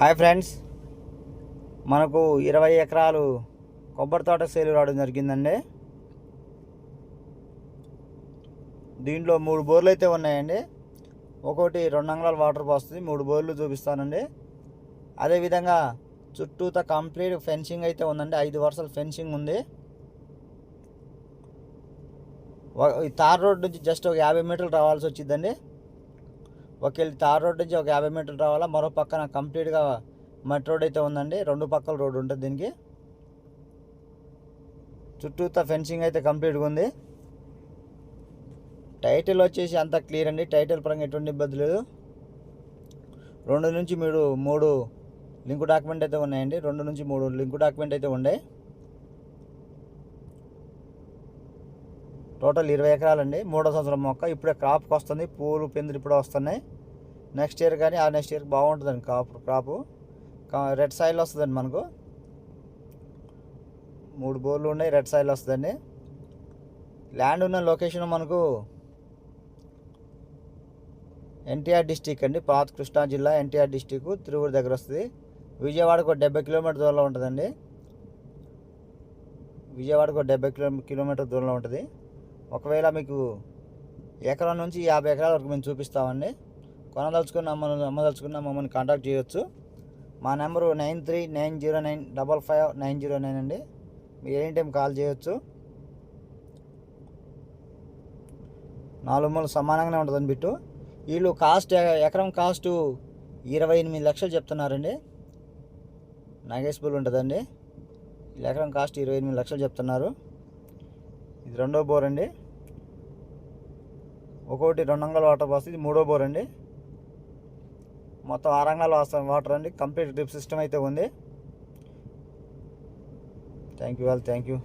Hi friends. మనకు ఇరవై ఎకరాలు కొబ్బరి తోట సేలు రావడం జరిగిందండి. దీంట్లో మూడు బోర్లు అయితే ఉన్నాయండి. ఒకటి రెండు అంగళాల వాటర్ పోస్తుంది మూడు బోర్లు చూపిస్తానండి. అదేవిధంగా చుట్టూత కంప్లీట్ ఫెన్సింగ్ అయితే ఉందండి. ఐదు వరుసల ఫెన్సింగ్ ఉంది. ఒక- ఈ తార్ రోడ్ నుంచి జస్ట్ ఒక యాభై మీటర్లు రావాల్సి వచ్చిందండి. ఒకవేళ తార్ రోడ్ నుంచి ఒక యాభై మీటర్లు రావాలా మరో పక్కన కంప్లీట్గా మట్టి రోడ్ అయితే ఉందండి. రెండు పక్కల రోడ్ ఉంటుంది దీనికి. చుట్టూతా ఫెన్సింగ్ అయితే కంప్లీట్గా ఉంది. టైటిల్ వచ్చేసి అంత క్లియర్ అండి. టైటిల్ పరంగా ఎటువంటి ఇబ్బంది లేదు. రెండు నుంచి మీరు మూడు లింక్ డాక్యుమెంట్ అయితే ఉన్నాయండి. రెండు నుంచి మూడు లింక్ డాక్యుమెంట్ అయితే ఉన్నాయి. టోటల్ ఇరవై ఎకరాలండి. మూడో సంవత్సరం మొక్క. ఇప్పుడే క్రాప్కి వస్తుంది. పూలు పిందులు ఇప్పుడే వస్తున్నాయి. నెక్స్ట్ ఇయర్ కానీ ఆ నెక్స్ట్ ఇయర్ బాగుంటుందండి క్రాప్ క్రాపు రెడ్ సాయిల్ వస్తుందండి మనకు. మూడు బోర్లు ఉన్నాయి రెడ్ సాయిల్ వస్తుందండి. ల్యాండ్ ఉన్న లొకేషన్ మనకు ఎన్టీఆర్ డిస్టిక్ అండి. పాత కృష్ణా జిల్లా ఎన్టీఆర్ డిస్టిక్ తిరువురు దగ్గర వస్తుంది. విజయవాడకు ఒక డెబ్బై కిలోమీటర్ దూరంలో ఉంటుందండి. విజయవాడకు ఒక డెబ్బై కిలో కిలోమీటర్ దూరంలో ఉంటుంది. ఒకవేళ మీకు ఎకరం నుంచి యాభై ఎకరాల వరకు మేము చూపిస్తామండి. కొనదలుచుకున్న అమ్మ అమ్మదలుచుకున్న మమ్మల్ని కాంటాక్ట్ చేయొచ్చు. మా number nine three nine zero nine double five nine zero nine అండి. మీరు ఎనీ టైం కాల్ చేయొచ్చు. నాలుగు మూలు సమానంగానే ఉంటుందండి బిట్టు. వీళ్ళు కాస్ట్ ఎకరం కాస్టు ఇరవై ఎనిమిది లక్షలు చెప్తున్నారండి. నాగేశ్వరులు ఉంటుందండి. ఎకరం కాస్ట్ ఇరవై ఎనిమిది లక్షలు చెప్తున్నారు. ఇది రెండో బోర్ అండి. ఒకటి రెండు వాటర్ వస్తుంది ఇది మూడో బోర్ అండి. మొత్తం ఆరు అంగళాలు వాటర్ అండి. కంప్లీట్ డ్రిప్ సిస్టమ్ అయితే ఉంది. Thank you well thank you